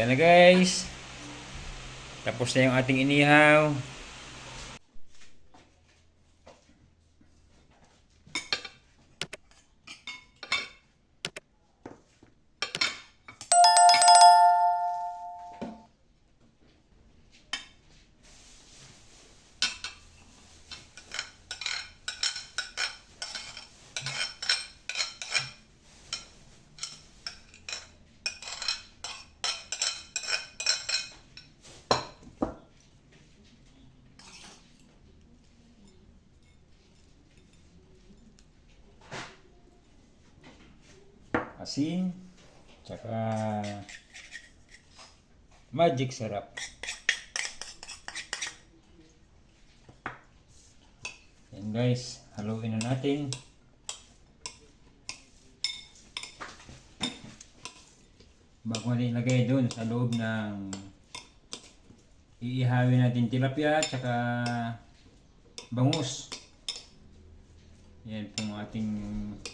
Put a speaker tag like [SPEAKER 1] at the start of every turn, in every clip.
[SPEAKER 1] Yan na guys. Tapos na yung ating inihaw. Asin. Tsaka magic syrup. Yan guys, haluin na natin. Bago natin ilagay doon sa loob ng iihawin natin tilapia tsaka bangus. Yan pong ating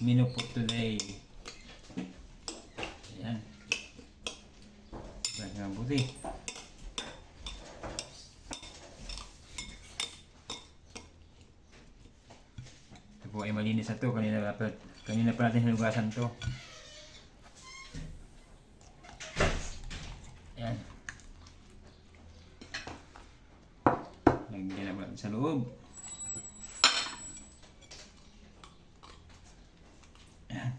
[SPEAKER 1] menu for today. Ayan. Buti. Ito po ay malinis na to. Kanina, pa, kanina pa natin hinugasan to. Ayan. Lagyan na sa loob. Ayan.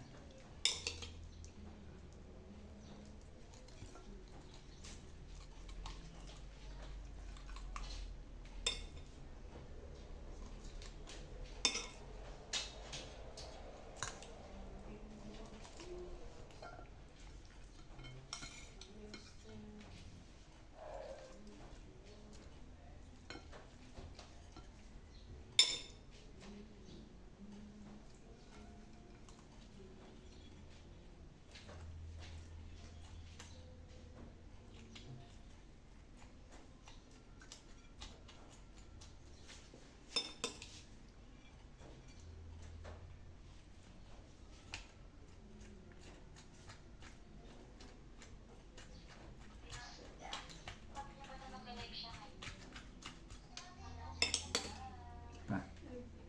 [SPEAKER 1] Pa.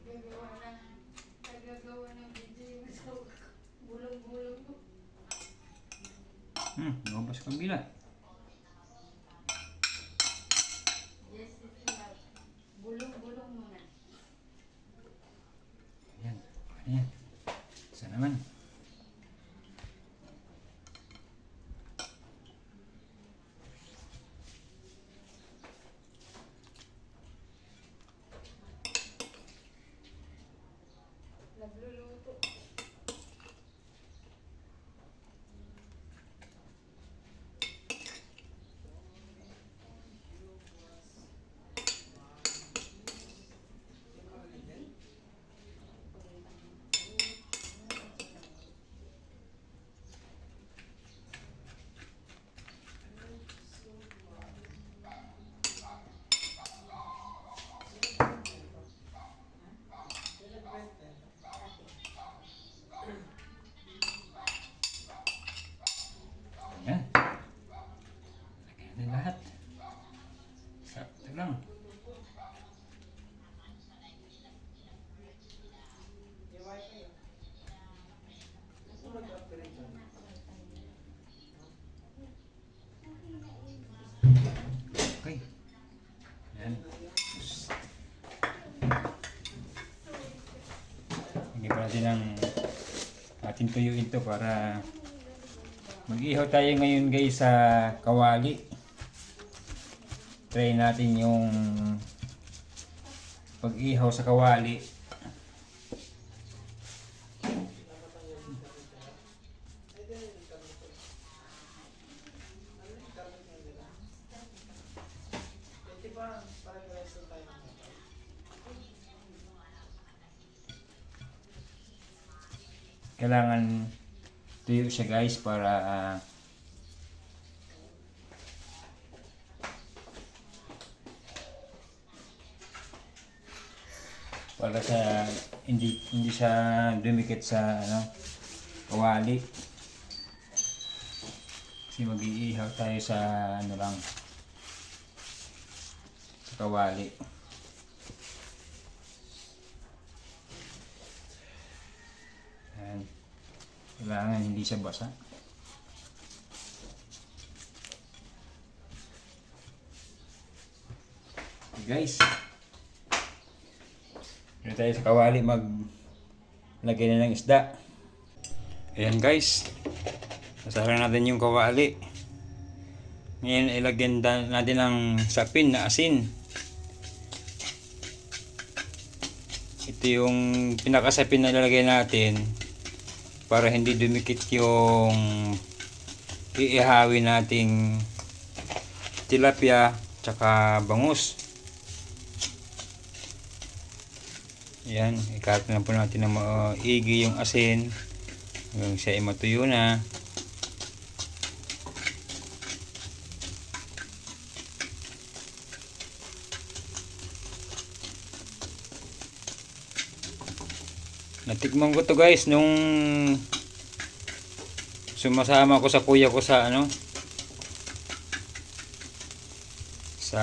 [SPEAKER 2] Gagawa ng, gagawa ng video yung sa bulong-bulong ko.
[SPEAKER 1] Hmm, lumabas ka bila.
[SPEAKER 2] Yes, it's loud. Bulong-bulong muna.
[SPEAKER 1] Ayan. Ayan. Isa naman.
[SPEAKER 2] Nagluluto.
[SPEAKER 1] Ayan. Lagyan na lahat. Sakto lang. Okay. Ayan. Tapos, Hindi pa natin ang atin tuyuin to para Mag-ihaw tayo ngayon guys sa kawali. Try natin yung pag-ihaw sa kawali. Kailangan tuyo siya guys para ah, para sa hindi hindi siya dumikit sa ano kawali Kasi mag-iihaw tayo sa ano lang. Sa kawali. Kailangan hindi siya basa. Okay, guys. Dito tayo sa kawali mag lagay na ng isda. Ayan guys. Nasara natin yung kawali. Ngayon ilagyan natin ng sapin na asin. Ito yung pinakasapin na ilalagay natin para hindi dumikit yung iihawin nating tilapia tsaka bangus. Yan, ikat na po natin na maigi yung asin hanggang siya ay matuyo na. Natikman ko to guys nung sumasama ko sa kuya ko sa ano sa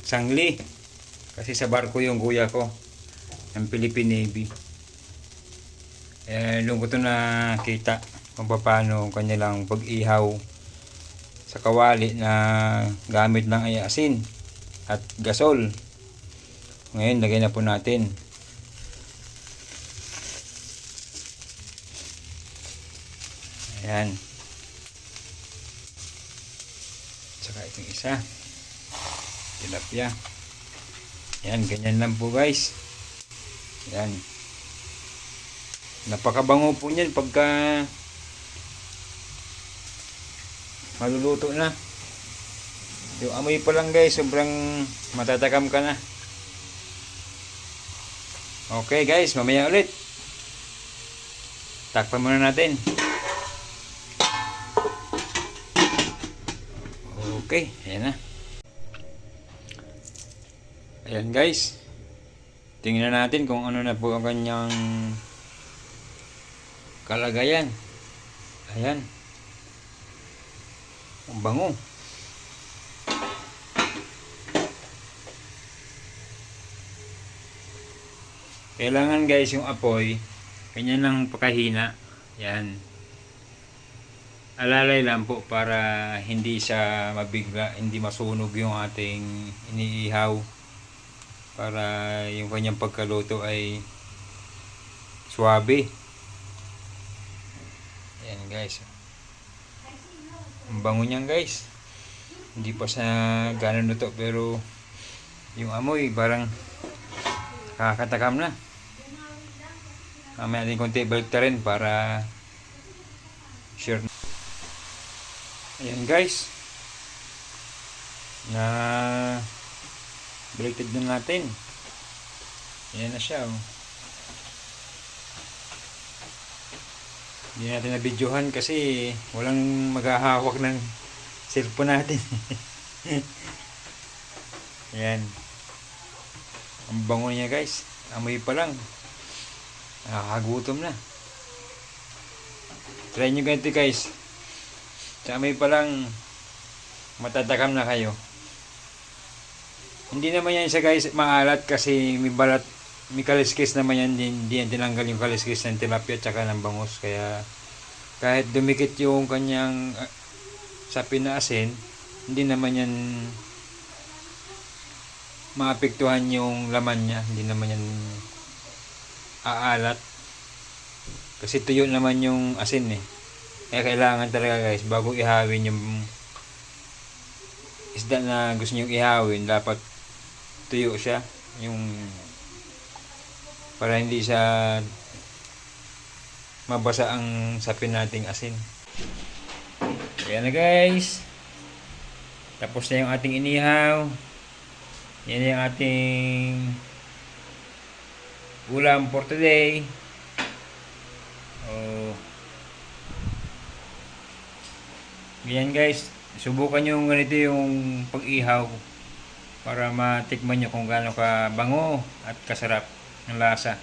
[SPEAKER 1] Sangli. Kasi sa barko yung kuya ko ng Philippine Navy. Eh doon ko to nakita kung paano kanilang pag-ihaw sa kawali na gamit ng ay asin at gasol. Ngayon lagay na po natin Ayan. Saka itong isa. Tilapia. Ayan, ganyan lang po guys. Ayan. Napakabango po niyan pagka maluluto na. Yung amoy pa lang guys, sobrang matatakam ka na. Okay guys, mamaya ulit. Takpan muna natin. Okay, ayan na. Ayan guys. Tingnan natin kung ano na po ang kanyang kalagayan. Ayan. Ang bango. Kailangan guys yung apoy, kanya lang pakahina. Yan alalay lang po para hindi siya mabigla, hindi masunog yung ating iniihaw para yung kanyang pagkaluto ay swabe. Ayan guys. Ang bango niyan guys. Hindi pa sa ganun luto pero yung amoy parang kakatakam na. Mamaya natin konti balik ta rin para sure Ayan guys. Na baliktad na natin. Ayan na siya oh. Hindi natin na videohan kasi walang maghahawak ng cellphone natin. Ayan. Ang bango niya guys. Amoy pa lang. Nakakagutom na. Try nyo ganito guys. Sa amoy pa lang matatakam na kayo. Hindi naman yan siya guys maalat kasi may balat, may kaliskis naman yan hindi yan tinanggal yung kaliskis ng tilapia tsaka ng bangus. Kaya kahit dumikit yung kanyang uh, sapin na asin, hindi naman yan maapektuhan yung laman niya. Hindi naman yan aalat. Kasi tuyo naman yung asin eh. Kaya kailangan talaga guys, bago ihawin yung isda na gusto nyo ihawin, dapat tuyo siya. Yung para hindi siya mabasa ang sapin nating asin. Ayan na guys. Tapos na yung ating inihaw. Yan yung ating ulam for today. Oh. Ganyan guys, subukan nyo ganito yung pag-ihaw para matikman nyo kung gaano ka bango at kasarap ng lasa.